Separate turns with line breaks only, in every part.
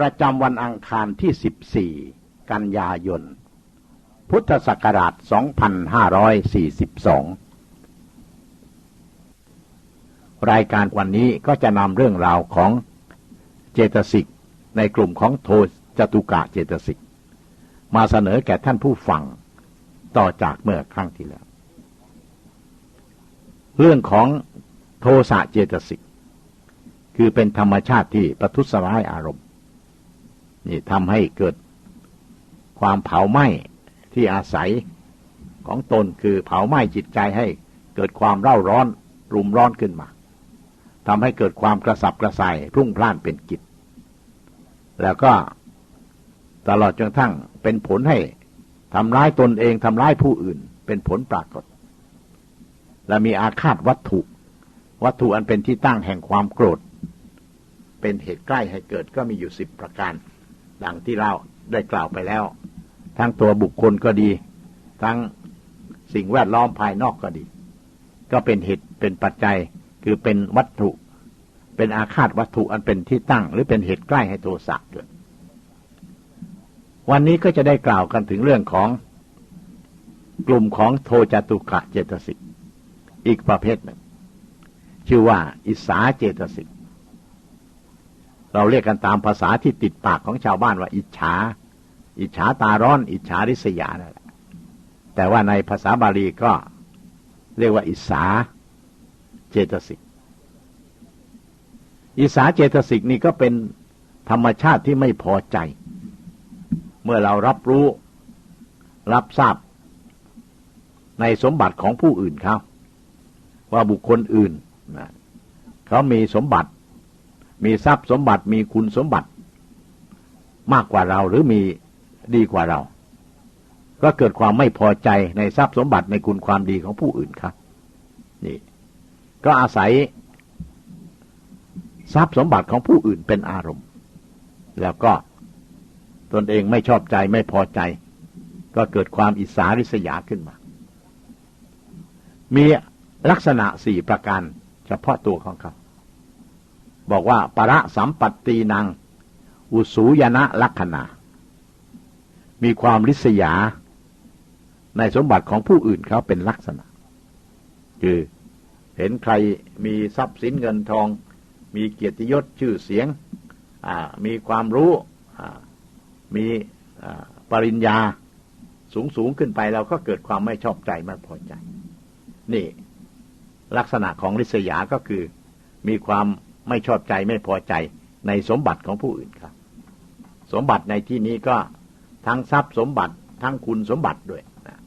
ประจำวันอังคารที่ 14 กันยายน พุทธศักราช 2542 รายการวันนี้ก็จะนำเรื่องราวของเจตสิกในกลุ่มของโทจตุกะเจตสิก มาเสนอแก่ท่านผู้ฟังต่อจากเมื่อครั้งที่แล้ว เรื่องของโทสะเจตสิก คือเป็นธรรมชาติที่ประทุษร้ายอารมณ์ นี่ทำให้เกิดความเผาไหม้ที่อาศัยของตนคือเผาไหม้จิตใจให้เกิดความเร่าร้อนรุมร้อนขึ้นมาทำให้เกิดความกระสับกระส่ายพุ่งพล่านเป็นกิจ แล้วก็ตลอดจนทั้งเป็นผลให้ทำร้ายตนเองทำร้ายผู้อื่น เป็นผลปรากฏ และมีอาฆาตวัตถุ วัตถุอันเป็นที่ตั้งแห่งความโกรธ เป็นเหตุใกล้ให้เกิดก็มีอยู่สิบประการ ดังที่เราได้กล่าวไปแล้ว ทั้งตัวบุคคลก็ดี ทั้งสิ่งแวดล้อมภายนอกก็ดี ก็เป็นเหตุเป็นปัจจัยคือเป็นวัตถุ เป็นอาคาตวัตถุอันเป็นที่ตั้ง หรือเป็นเหตุใกล้ให้โทสะเกิด วันนี้ก็จะได้กล่าวกันถึงเรื่องของกลุ่มของโทจตุกะเจตสิกอีกประเภทหนึ่ง ชื่อว่า อิสาเจตสิก เราเรียกกันตามภาษาที่ติดปากของชาวบ้านว่า อิจฉา อิจฉาตาร้อน อิจฉาริษยานั่นแหละแต่ว่าในภาษาบาลีก็เรียกว่า อิสาเจตสิก อิสาเจตสิกนี่ก็เป็นธรรมชาติที่ไม่พอใจ เมื่อเรารับรู้รับทราบในสมบัติของผู้อื่นเขาว่าบุคคลอื่นนะเขามีสมบัติ มีทรัพย์สมบัติมีคุณสมบัติ มากกว่าเราหรือมีดีกว่าเรา ก็เกิดความไม่พอใจในทรัพย์สมบัติในคุณความดีของผู้อื่นครับ นี่ ก็อาศัยทรัพย์สมบัติของผู้อื่นเป็นอารมณ์ แล้วก็ตนเองไม่ชอบใจไม่พอใจ ก็เกิดความอิสาริษยาขึ้นมา มีลักษณะสี่ประการเฉพาะตัวของเขา บอกว่าประสัมปัตตีนางอุสูยนะลักษณะ มีความริษยา ในสมบัติของผู้อื่นเขาเป็นลักษณะ คือเห็นใครมีทรัพย์สินเงินทอง มีเกียรติยศชื่อเสียง มีความรู้มีปริญญาสูงสูงขึ้นไปเราก็เกิดความไม่ชอบใจไม่พอใจ นี่ ลักษณะของริษยาก็คือ มีความ ไม่ชอบใจไม่พอใจในสมบัติของผู้อื่นครับ สมบัติในที่นี้ก็ทั้งทรัพย์สมบัติทั้งคุณสมบัติด้วยนะ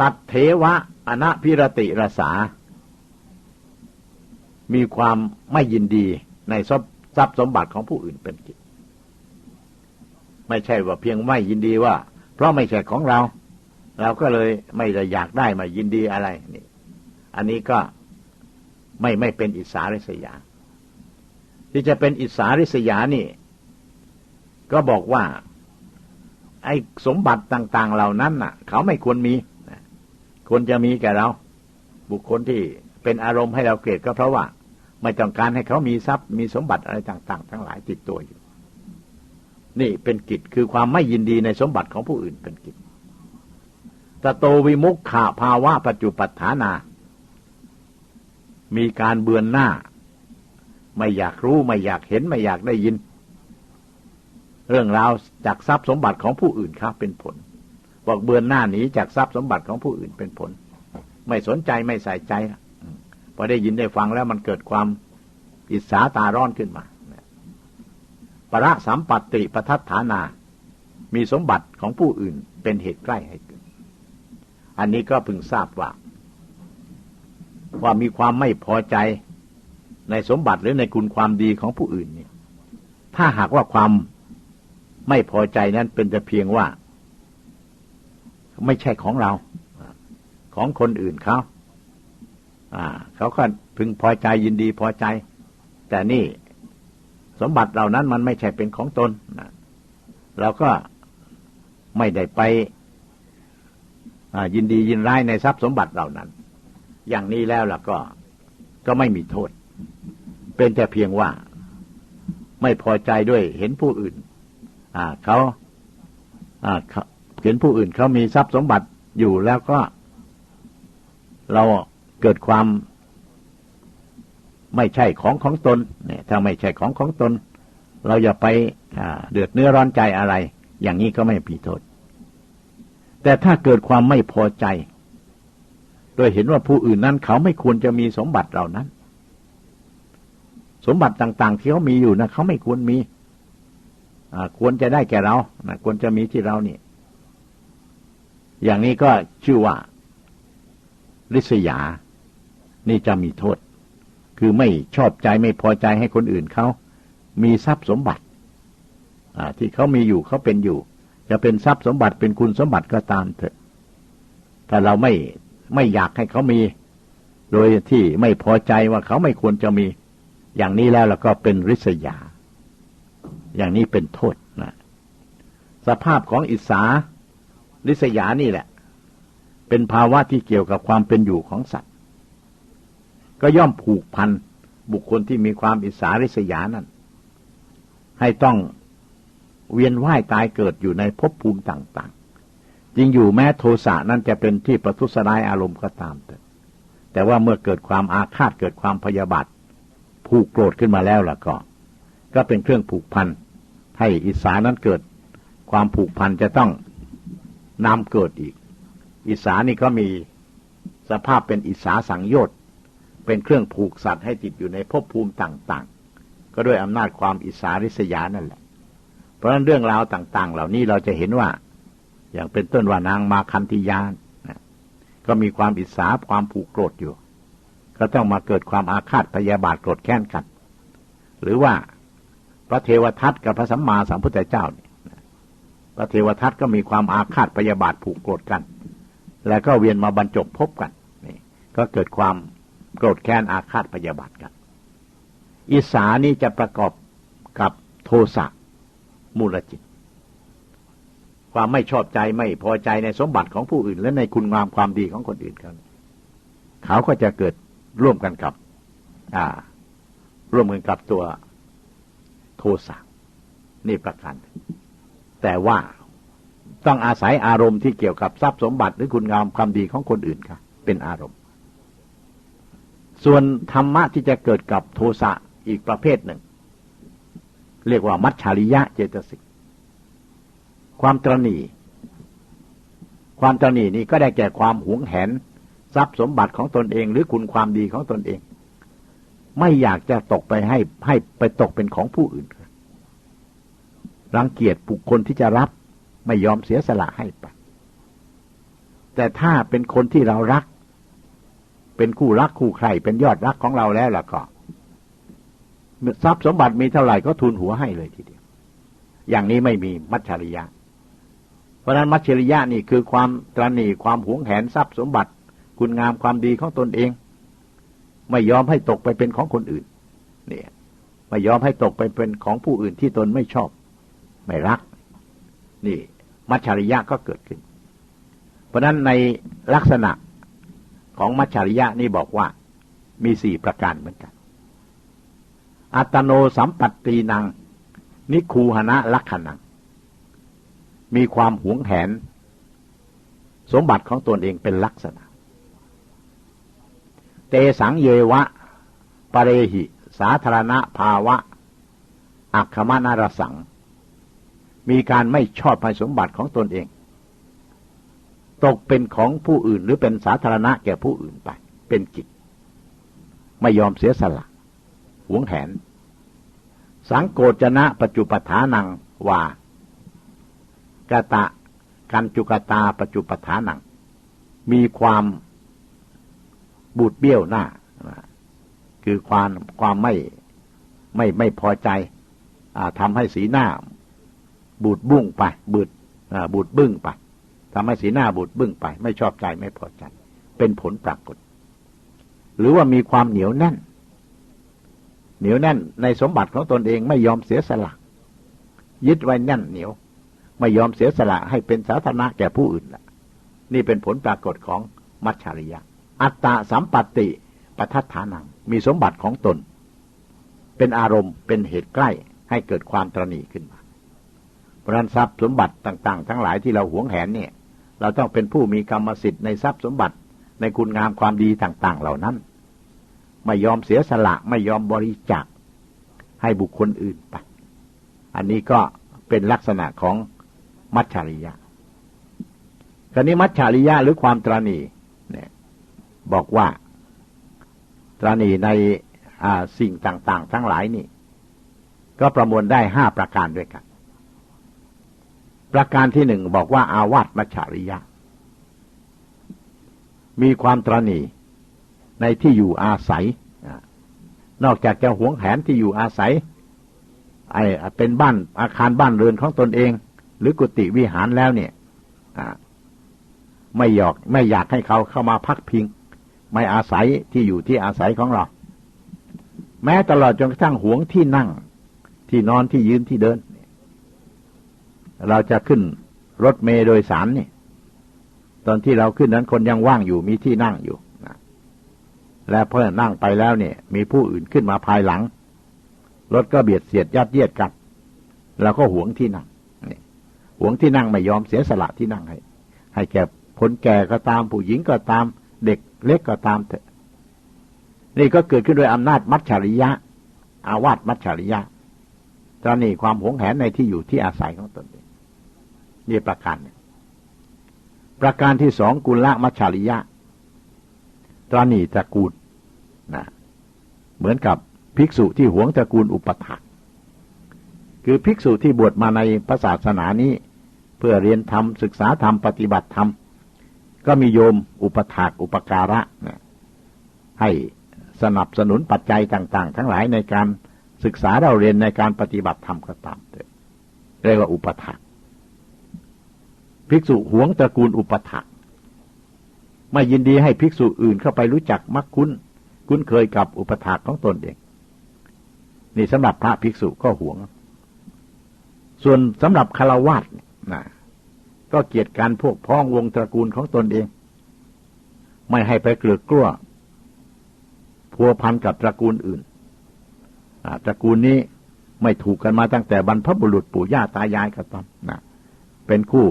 ตัดเทวะอนัพิรติรสา มีความไม่ยินดีในทรัพย์สมบัติของผู้อื่นเป็นกิจไม่ใช่ว่าเพียงไม่ยินดีว่า เพราะไม่ใช่ของเรา เราก็เลยไม่ได้อยากได้มายินดีอะไรนี่ อันนี้ก็ ไม่ไม่เป็นอิสาริษยา ที่จะเป็นอิสาริษยานี่ ก็บอกว่า ไอ้สมบัติต่าง ๆ เหล่านั้นน่ะ เขาไม่ควรมีควรจะมีแก่เรา บุคคลที่เป็นอารมณ์ให้เราเกลียดก็เพราะว่า ไม่ต้องการให้เขามีทรัพย์ มีสมบัติอะไรต่าง ๆ ทั้งหลายติดตัวอยู่ นี่เป็นกิจคือความไม่ยินดีในสมบัติของผู้อื่นเป็นกิจตโตวิมุขขาภาวะปัจจุปัฏฐานา มีการเบือนหน้า ไม่อยากรู้ไม่อยากเห็นไม่อยากได้ยิน เรื่องราวจากทรัพย์สมบัติของผู้อื่นครับเป็นผล บอกเบือนหน้าหนีจากทรัพย์สมบัติของผู้อื่นเป็นผล ไม่สนใจไม่ใส่ใจพอได้ยินได้ฟังแล้วมันเกิดความอิสาตาร้อนขึ้นมาประสัมปัติปทัฏฐานา มีสมบัติของผู้อื่นเป็นเหตุใกล้ให้เกิด อันนี้ก็พึงทราบว่า ว่ามีความไม่พอใจในสมบัติหรือในคุณความดีของผู้อื่นเนี่ย ถ้าหากว่าความไม่พอใจนั้นเป็นแต่เพียงว่า ไม่ใช่ของเรา ของคนอื่นเขาเขาก็พึงพอใจยินดีพอใจ แต่นี่สมบัติเหล่านั้นมันไม่ใช่เป็นของตนเราก็ไม่ได้ไปยินดียินร้ายในทรัพย์สมบัติเหล่านั้น อย่างนี้แล้วล่ะก็ ก็ไม่มีโทษ เป็นแต่เพียงว่าไม่พอใจด้วยเห็นผู้อื่น อ่าเขาอ่าเห็นผู้อื่นเขามีทรัพย์สมบัติอยู่แล้วก็ เราเกิดความ ไม่ใช่ของของตนเนี่ยถ้าไม่ใช่ของของตน เราอย่าไปเดือดเนื้อร้อนใจอะไร อย่างนี้ก็ไม่ผิดโทษ แต่ถ้าเกิดความไม่พอใจ โดยเห็นว่าผู้อื่นนั้นเขาไม่ควรจะมีสมบัติเหล่านั้น สมบัติต่าง ๆ ที่เขามีอยู่นะเขาไม่ควรมีควรจะได้แก่เรานะควรจะมีที่เราเนี่ยอย่างนี้ก็ชื่อว่าริษยา นี่จะมีโทษ คือไม่ชอบใจไม่พอใจให้คนอื่นเขามีทรัพย์สมบัติที่เขามีอยู่เขาเป็นอยู่ จะเป็นทรัพย์สมบัติเป็นคุณสมบัติก็ตามเถอะ ถ้าเราไม่ ไม่อยากให้เขามี โดยที่ไม่พอใจว่าเขาไม่ควรจะมี อย่างนี้แล้วเราก็เป็นริษยา อย่างนี้เป็นโทษนะสภาพของอิสาริษยานี่แหละ เป็นภาวะที่เกี่ยวกับความเป็นอยู่ของสัตว์ ก็ย่อมผูกพันบุคคลที่มีความอิสาริษยานั้น ให้ต้องเวียนว่ายตายเกิดอยู่ในภพภูมิต่าง ๆ จริงอยู่แม้โทสะนั้นจะเป็นที่ประทุษร้ายอารมณ์ก็ตามแต่แต่ว่าเมื่อเกิดความอาฆาตเกิดความพยาบาทผูกโกรธขึ้นมาแล้วล่ะก็ ก็เป็นเครื่องผูกพันให้อิสานั้นเกิด ความผูกพันจะต้องนำเกิดอีก อิสานี่ก็มีสภาพเป็นอิสาสังโยชน์เป็นเครื่องผูกสัตว์ให้ติดอยู่ในภพภูมิต่างๆ ก็ด้วยอำนาจความอิสาริษยานั่นแหละ เพราะฉะนั้นเรื่องราวต่าง ๆ เหล่านี้เราจะเห็นว่า อย่างเป็นต้นว่านางมาคันธิยานก็มีความอิสาความผูกโกรธอยู่ ก็ต้องมาเกิดความอาฆาตพยาบาทโกรธแค้นกัน หรือว่าพระเทวทัตกับพระสัมมาสัมพุทธเจ้าเนี่ยพระเทวทัตก็มีความอาฆาตพยาบาทผูกโกรธกัน แล้วก็เวียนมาบรรจบพบกันนี่ก็เกิดความโกรธแค้นอาฆาตพยาบาทกัน อิสานี้จะประกอบกับโทสะมูลจิต ความไม่ชอบใจไม่พอใจในสมบัติของผู้อื่น และในคุณงามความดีของคนอื่นเขาเขาก็จะเกิดร่วมกันกับ อ่า ร่วมกันกับตัวโทสะนี่ประการแต่ว่าต้องอาศัยอารมณ์ที่เกี่ยวกับทรัพย์สมบัติหรือคุณงามความดีของคนอื่นครับเป็นอารมณ์ ส่วนธรรมะที่จะเกิดกับโทสะอีกประเภทหนึ่ง เรียกว่ามัชชาริยะเจตสิก ความตรณีความตรณีนี้ก็ได้แก่ความหวงแหน ทรัพย์สมบัติของตนเองหรือคุณความดีของตนเอง ไม่อยากจะตกไปให้ให้ไปตกเป็นของผู้อื่น รังเกียจบุคคลที่จะรับไม่ยอมเสียสละให้ไปแต่ถ้าเป็นคนที่เรารัก เป็นคู่รักคู่ใครเป็นยอดรักของเราแล้วล่ะก็ทรัพย์สมบัติมีเท่าไหร่ก็ทุนหัวให้เลยทีเดียว อย่างนี้ไม่มีมัจฉริยะ เพราะนั้นมัจฉริยะนี่คือความตรณีความหวงแหนทรัพย์สมบัติ คุณงามความดีของตนเอง ไม่ยอมให้ตกไปเป็นของคนอื่น เนี่ยไม่ยอมให้ตกไปเป็นของผู้อื่นที่ตนไม่ชอบ ไม่รัก นี่ มัจฉริยะก็เกิดขึ้น เพราะนั้นในลักษณะของมัจฉริยะนี่บอกว่ามีสี่ประการเหมือนกัน อัตโนสัมปัตตีนัง นิคูหณะลักขณัง มีความหวงแหน สมบัติของตนเองเป็นลักษณะ เตสังเยวะปเรหิ สาธารณภาวะ อัคคมนารสัง มีการไม่ชอบภัยสมบัติของตนเอง ตกเป็นของผู้อื่นหรือเป็นสาธารณะแก่ผู้อื่นไป เป็นกิจ ไม่ยอมเสียสละ หวงแหน สังโกจนะปัจจุปฐานังว่า กตะกันจุกตาปัจจุปฐานัง มีความบูดเบี้ยวหน้า คือความความไม่ไม่ไม่พอใจทำให้สีหน้า บูดบุ้งไปบูดบูดบึ้งไปทำให้สีหน้าบูดบึ้งไป ไม่ชอบใจไม่พอใจ เป็นผลปรากฏ หรือว่ามีความเหนียวแน่น เหนียวแน่นในสมบัติของตนเองไม่ยอมเสียสละยึดไว้แน่นเหนียว ไม่ยอมเสียสละให้เป็นสาธารณะแก่ผู้อื่นละนี่เป็นผลปรากฏของมัจฉริยะ อัตตาสัมปติปัฏฐานัง มีสมบัติของตน เป็นอารมณ์เป็นเหตุใกล้ให้เกิดความตรณีขึ้นมาเพรันทรัพย์สมบัติต่าง ๆ ทั้งหลายที่เราหวงแหนเนี่ย เราต้องเป็นผู้มีกรรมสิทธิ์ในทรัพย์สมบัติในคุณงามความดีต่าง ๆ เหล่านั้น ไม่ยอมเสียสละไม่ยอมบริจาคให้บุคคลอื่นไป อันนี้ก็เป็นลักษณะของ มัจฉริยะคราวนี้มัจฉริยะหรือความตรณีเนี่ยบอกว่าตรณีในสิ่งต่าง ๆ ทั้งหลายนี่ ก็ประมวลได้ห้าประการด้วยกัน ประการที่หนึ่งบอกว่าอาวาสมัจฉริยะ มีความตรณีในที่อยู่อาศัย นอกจากจะหวงแหนที่อยู่อาศัยไอเป็นบ้านอาคารบ้านเรือนของตนเอง รือกุฏิวิหารแล้วเนี่ยไม่อยากไม่อยากให้เขาเข้ามาพักพิง ไม่อาศัยที่อยู่ที่อาศัยของเรา แม้ตลอดจนกระทั่งหวงที่นั่ง ที่นอนที่ยืนที่เดิน เราจะขึ้นรถเมย์โดยสารนี่ตอนที่เราขึ้นนั้นคนยังว่างอยู่มีที่นั่งอยู่และเพื่อนั่งไปแล้วเนี่ย มีผู้อื่นขึ้นมาภายหลังรถก็เบียดเสียดยัดเยียดกันเราก็หวงที่นั่ง หวงที่นั่งไม่ยอมเสียสละที่นั่งให้ ให้แก่คนแก่ก็ตามผู้หญิงก็ตามเด็กเล็กก็ตามเถอะ นี่ก็เกิดขึ้นโดยอำนาจมัจฉริยะ อาวาสมัจฉริยะตอนนี้ความหวงแหนในที่อยู่ที่อาศัยของตนเองนี่ประการประการที่สองกุลละมัจฉริยะตรณีตระกูลนะเหมือนกับภิกษุที่หวงตระกูลอุปถัก คือภิกษุที่บวชมาในพระศาสนานี้ เพื่อเรียนธรรมศึกษาธรรมปฏิบัติธรรม ก็มีโยมอุปถากอุปการะนะให้สนับสนุนปัจจัยต่าง ๆ ทั้งหลายในการศึกษาเราเรียนในการปฏิบัติธรรมก็ตามเรียกว่าอุปถากภิกษุหวงตระกูลอุปถากไม่ยินดีให้ภิกษุอื่นเข้าไปรู้จักมักคุ้น คุ้นเคยกับอุปถากของตนเอง นี่สำหรับพระภิกษุก็หวง ส่วนสำหรับคารวาสนะก็เกียรติการพวกพ้องวงตระกูลของตนเอง ไม่ให้ไปเกลือกลั้วพัวพันกับตระกูลอื่นตระกูลนี้ไม่ถูกกันมาตั้งแต่บรรพบุรุษปู่ย่าตายายกันตอนนะเป็นคู่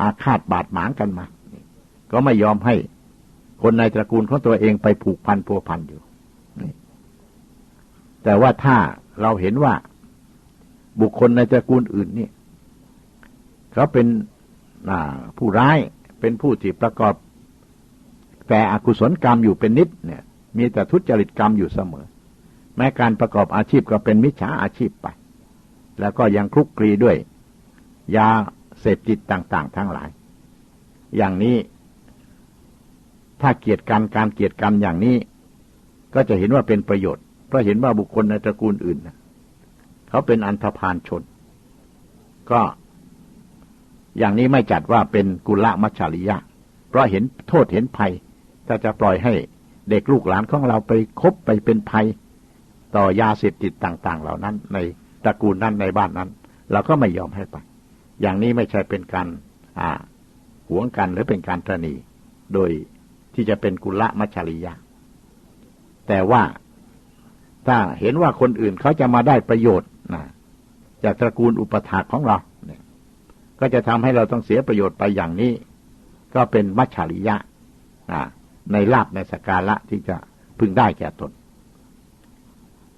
อาฆาตบาดหมางกันมา ก็ไม่ยอมให้คนในตระกูลของตัวเองไปผูกพันพัวพันอยู่แต่ว่าถ้าเราเห็นว่า บุคคลในตระกูลอื่นนี่เขาเป็นผู้ร้ายเป็นผู้ที่ประกอบแต่อกุศลกรรมอยู่เป็นนิดเนี่ย มีแต่ทุจริตกรรมอยู่เสมอ แม้การประกอบอาชีพก็เป็นมิจฉาอาชีพไป แล้วก็ยังคลุกคลีด้วย ยาเสพติดต่าง ๆ ทั้งหลาย อย่างนี้ถ้าเกียรติกันการเกียรติกันอย่างนี้ ก็จะเห็นว่าเป็นประโยชน์เพราะเห็นว่าบุคคลในตระกูลอื่น เขาเป็นอันธพาลชน ก็อย่างนี้ไม่จัดว่าเป็นกุลมัชชาริยะ เพราะเห็นโทษเห็นภัย ถ้าจะปล่อยให้เด็กลูกหลานของเราไปคบไปเป็นภัย ต่อยาเสพติดต่างๆ เหล่านั้น ในตระกูลนั้นในบ้านนั้น เราก็ไม่ยอมให้ไป อย่างนี้ไม่ใช่เป็นการอ่าหวงกันหรือเป็นการตรณี โดยที่จะเป็นกุลมัชริยะ แต่ว่าถ้าเห็นว่าคนอื่นเขาจะมาได้ประโยชน์ นะจากตระกูลอุปถากของเราเนี่ย ก็จะทำให้เราต้องเสียประโยชน์ไปอย่างนี้ ก็เป็นมัชริยะนะในลาบในสกาละที่จะพึงได้แก่ตน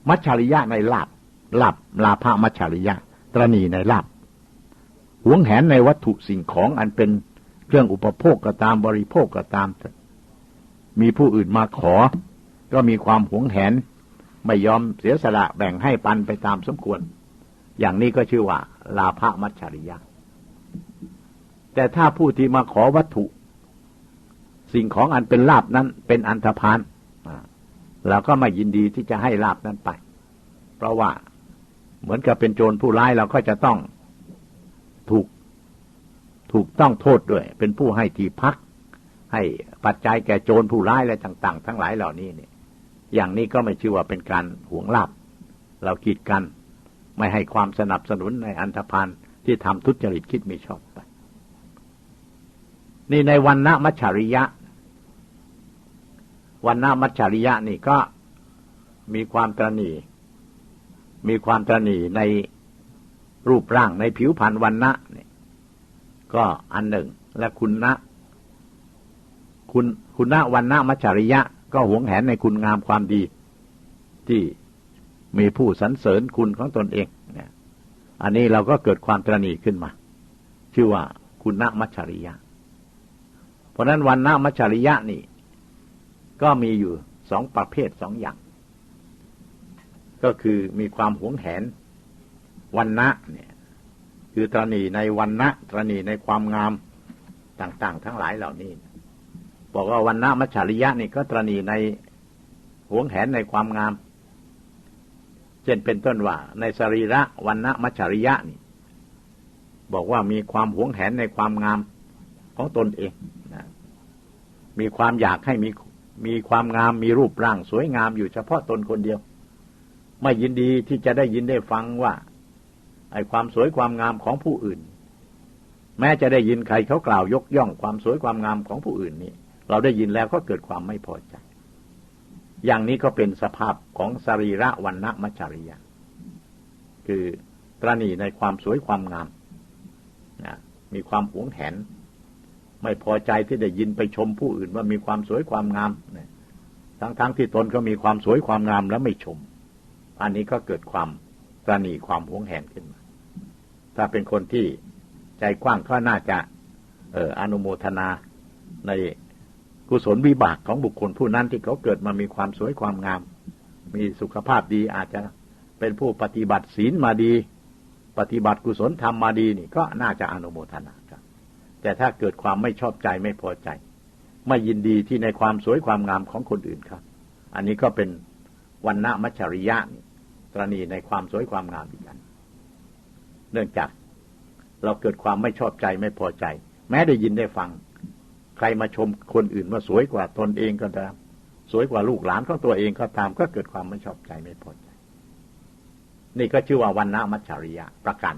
มัชริยะในลาบลาบลาภมัชริยะ ตรณีในลาบหวงแหนในวัตถุสิ่งของอันเป็นเครื่องอุปโภคก็ตามบริโภคก็ตาม มีผู้อื่นมาขอ ก็มีความหวงแหน ไม่ยอมเสียสละแบ่งให้ปันไปตามสมควร อย่างนี้ก็ชื่อว่า ลาภมัจฉริยะ แต่ถ้าผู้ที่มาขอวัตถุ สิ่งของอันเป็นลาบนั้นเป็นอันธพาลเราก็ไม่ยินดีที่จะให้ลาบนั้นไป เพราะว่าเหมือนกับเป็นโจรผู้ร้ายเราก็จะต้องถูกถูกต้องโทษด้วย เป็นผู้ให้ที่พัก ให้ปัจจัยแก่โจรผู้ร้ายอะไรต่าง ๆ ทั้งหลายเหล่านี้เนี่ย อย่างนี้ก็ไม่ชื่อว่าเป็นการหวงลาบ เรากีดกัน ไม่ให้ความสนับสนุนในอันธพาลที่ทำทุจริตคิดไม่ชอบไป นี่ในวันณมัชาริยะ วันณมัชาริยะนี่ก็มีความตรณีมีความตรณีในรูปร่างในผิวพรรณวันนะเนี่ยก็อันหนึ่งและคุณนะคุณคุณะวันนะมัจฉริยะ ก็หวงแหนในคุณงามความดี ที่มีผู้สรรเสริญคุณของตนเองเนี่ยอันนี้เราก็เกิดความตรณีขึ้นมา ชื่อว่าคุณะมัจฉริยะ เพราะนั้นวันนมัจฉริยะนี่ ก็มีอยู่สองประเภทสองอย่าง ก็คือมีความหวงแหนวันนะเนี่ย คือตรณีในวันนะตรณีในความงามต่าง ๆ ทั้งหลายเหล่านี้ บอกว่าวันนะมัจฉริยะนี่ก็ตรณีในหวงแหนในความงาม เช่นเป็นต้นว่า ในสรีระวันนะมัจฉริยะนี่ บอกว่ามีความหวงแหนในความงามของตนเองนะมีความอยากให้มีมีความงามมีรูปร่างสวยงามอยู่เฉพาะตนคนเดียว ไม่ยินดีที่จะได้ยินได้ฟังว่า ไอ้ความสวยความงามของผู้อื่น แม้จะได้ยินใครเขากล่าวยกย่องความสวยความงามของผู้อื่นนี่ เราได้ยินแล้วก็เกิดความไม่พอใจ อย่างนี้ก็เป็นสภาพของสรีระวันณมัจริยะ คือตรณีในความสวยความงามนะมีความหวงแหน ไม่พอใจที่ได้ยินไปชมผู้อื่นว่ามีความสวยความงามทั้งๆทที่ตนก็มีความสวยความงามแล้วไม่ชม อันนี้ก็เกิดความตรณีความหวงแหนขึ้นมา ถ้าเป็นคนที่ใจกว้างก็น่าจะ เอออนุโมทนาใน กุศลวิบากของบุคคลผู้นั้นที่เขาเกิดมามีความสวยความงาม มีสุขภาพดีอาจจะเป็นผู้ปฏิบัติศีลมาดี ปฏิบัติกุศลธรรมมาดีนี่ก็น่าจะอนุโมทนาครับ แต่ถ้าเกิดความไม่ชอบใจไม่พอใจ ไม่ยินดีที่ในความสวยความงามของคนอื่นครับ อันนี้ก็เป็นวันณะมัจฉริยะตรณีในความสวยความงามอีกกันเนื่องจากเราเกิดความไม่ชอบใจไม่พอใจ แม้ได้ยินได้ฟัง ใครมาชมคนอื่นว่าสวยกว่าตนเองก็ตามสวยกว่าลูกหลานของตัวเองก็ตาม ก็เกิดความไม่ชอบใจไม่พอใจ นี่ก็ชื่อว่าวันณะมัจฉริยะประกัน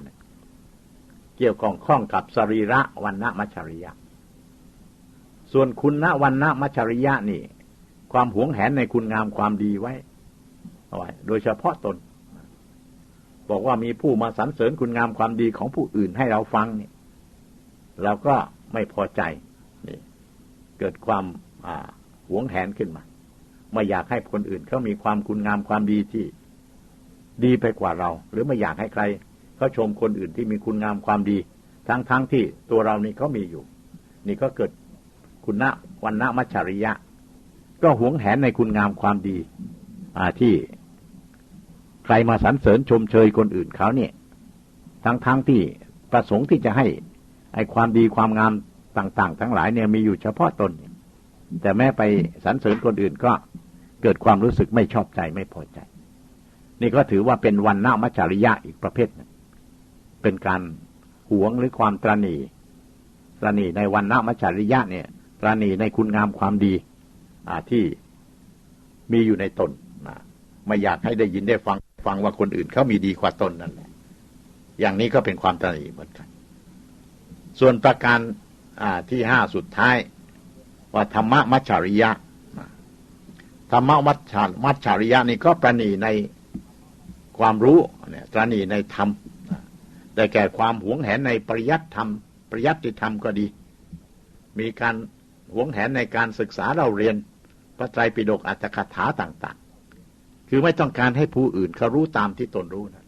เกี่ยวข้องข้องกับสรีระวันณะมัจฉริยะ ส่วนคุณณวันณะมัจฉริยะนี่ ความหวงแหนในคุณงามความดีไว้เอาไว้โดยเฉพาะตน บอกว่ามีผู้มาสรรเสริญคุณงามความดีของผู้อื่นให้เราฟังนี่เราก็ไม่พอใจนี่ เกิดความหวงแหนขึ้นมา ไม่อยากให้คนอื่นเขามีความคุณงามความดีที่ ดีไปกว่าเรา หรือไม่อยากให้ใครเขาชมคนอื่นที่มีคุณงามความดี ทั้งๆทที่ตัวเรานี่เขามีอยู่ นี่ก็เกิดคุณะวันณมัจฉริยะ ก็หวงแหนในคุณงามความดีที่ใครมาสรรเสริญชมเชยคนอื่นเขาเนี่ย ทั้งๆทที่ประสงค์ที่จะให้ไอความดีความงาม ต่างๆ ทั้งหลายเนี่ยมีอยู่เฉพาะตน แต่แม้ไปสรรเสริญคนอื่นก็เกิดความรู้สึกไม่ชอบใจไม่พอใจ นี่ก็ถือว่าเป็นวันหน้ามัจจริยะอีกประเภทนึงเป็นการหวงหรือความตรณีตรณีในวันหน้ามัจจริยะเนี่ยตรณีในคุณงามความดีที่มีอยู่ในตนไม่อยากให้ได้ยินได้ฟังฟังว่าคนอื่นเขามีดีกว่าตนนั่นแหละ อย่างนี้ก็เป็นความตรณีเหมือนกัน ส่วนประการ ที่ห้าสุดท้าย ว่าธรรมะมัจฉริยะธรรมะมัจฉามัจฉริยะนี่ก็ประณีในความรู้เนี่ยประณีในธรรมแต่แก่ความหวงแหนในปริยัติธรรม ปริยัติธรรมก็ดี มีการหวงแหนในการศึกษาเราเรียนพระไตรปิฎกอัตถกถาต่าง ๆ คือไม่ต้องการให้ผู้อื่นเขารู้ตามที่ตนรู้นะ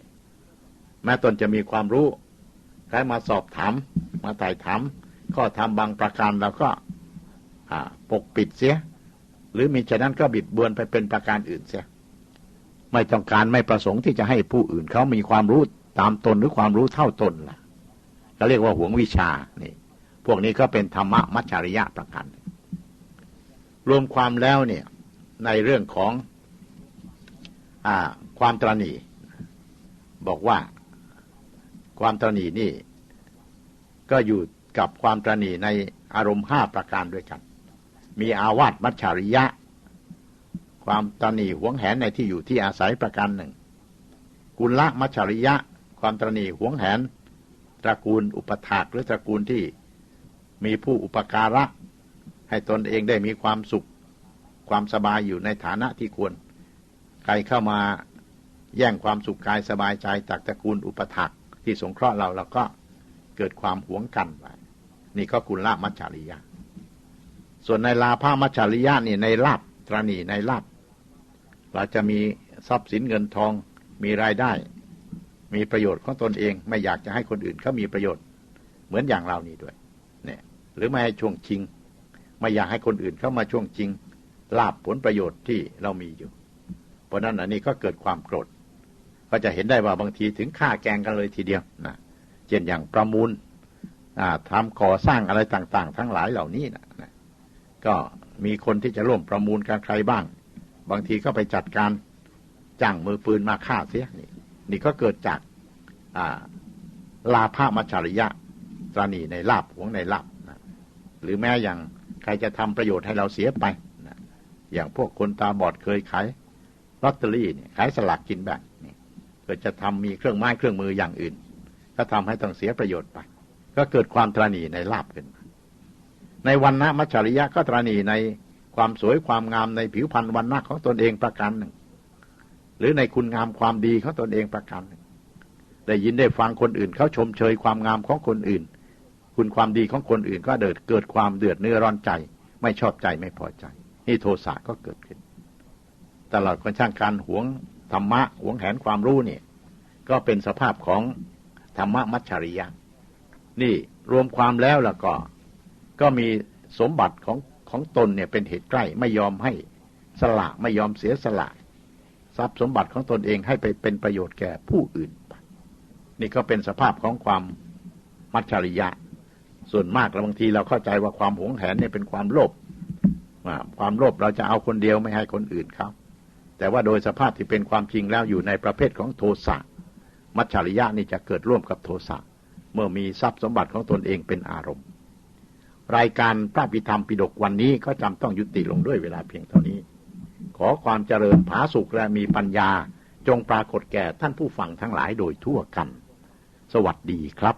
แม้ตนจะมีความรู้ใครมาสอบถาม มาไต่ถาม ข้อธรรมบางประการเราก็ปกปิดเสีย หรือมีฉะนั้นก็บิดเบือนไปเป็นประการอื่นเสีย ไม่ต้องการไม่ประสงค์ที่จะให้ผู้อื่นเขามีความรู้ตามตนหรือความรู้เท่าตนล่ะก็เรียกว่าหวงวิชานี่ พวกนี้ก็เป็นธรรมะมัจฉริยะประการรวมความแล้วเนี่ยในเรื่องของอความตรณีบอกว่าความตรณีนี่ ก็อยู่ กับความตรณีในอารมณ์ห้าประการด้วยกัน มีอาวาสมัจฉริยะ ความตรณีหวงแหนในที่อยู่ที่อาศัยประการหนึ่ง กุลละมัจฉริยะ ความตรณีหวงแหน ตระกูลอุปถากหรือตระกูลที่มีผู้อุปการะ ให้ตนเองได้มีความสุข ความสบายอยู่ในฐานะที่ควร ใครเข้ามาแย่งความสุขกายสบายใจจากตระกูลอุปถักที่สงเคราะห์เราเราก็เกิดความหวงกันไป นี่ก็กุลลามัจฉริยะ ส่วนในลาภามัจฉริยะนี่ในลาบตรณีในลาบเราจะมีทรัพย์สินเงินทองมีรายได้ มีประโยชน์ของตนเอง ไม่อยากจะให้คนอื่นเขามีประโยชน์ เหมือนอย่างเรานี่ด้วย เนี่ย หรือไม่ให้ช่วงชิง ไม่อยากให้คนอื่นเข้ามาช่วงชิงลาบผลประโยชน์ที่เรามีอยู่ เพราะนั้นอันนี้ก็เกิดความโกรธ ก็จะเห็นได้ว่าบางทีถึงฆ่าแกงกันเลยทีเดียวนะเช่นอย่างประมูล ทำก่อสร้างอะไรต่าง ๆ ทั้งหลายเหล่านี้นะนะก็มีคนที่จะร่วมประมูลกันใครบ้าง บางทีก็ไปจัดการจ้างมือปืนมาฆ่าเสียนี่นี่ก็เกิดจากลาภามัจฉริยะตรณีในลาบหวงในลาบนะหรือแม้อย่างใครจะทำประโยชน์ให้เราเสียไปนะอย่างพวกคนตาบอดเคยขายลอตเตอรี่เนี่ยขายสลากกินแบ่งเกิดจะทำมีเครื่องไม้เครื่องมืออย่างอื่น ก็ทำให้ต้องเสียประโยชน์ไป ก็เกิดความตรณีในลาบขึ้น ในวันนะมัจฉริยะก็ตรณีในความสวยความงามในผิวพรรณวันนะของตนเองประการหนึ่ง หรือในคุณงามความดีของตนเองประการหนึ่ง ได้ยินได้ฟังคนอื่นเขาชมเชยความงามของคนอื่น คุณความดีของคนอื่นก็เดิดเกิดความเดือดเนื้อร้อนใจ ไม่ชอบใจไม่พอใจ นี่โทสะก็เกิดขึ้น ตลอดคนช่างการหวงธรรมะหวงแหนความรู้นี่ก็เป็นสภาพของธรรมะมัจฉริยะ นี่รวมความแล้วล้วก็ ก็มีสมบัติของของตนเนี่ยเป็นเหตุใกล้ไม่ยอมให้สละไม่ยอมเสียสละ ทรัพย์สมบัติของตนเองให้ไปเป็นประโยชน์แก่ผู้อื่น นี่ก็เป็นสภาพของความมัจฉริยะ ส่วนมากแล้วบางทีเราเข้าใจว่าความหวงแหนเนี่ยเป็นความโลภความโลภเราจะเอาคนเดียวไม่ให้คนอื่นเขาแต่ว่าโดยสภาพที่เป็นความจริงแล้วอยู่ในประเภทของโทสะมัจฉริยะนี่จะเกิดร่วมกับโทสะ เมื่อมีทรัพย์สมบัติของตนเองเป็นอารมณ์ รายการพระพิธรรมปิดกวันนี้ก็จำต้องยุติลงด้วยเวลาเพียงเท่านี้ ขอความเจริญผาสุขและมีปัญญา จงปรากฏแก่ท่านผู้ฟังทั้งหลายโดยทั่วกัน สวัสดีครับ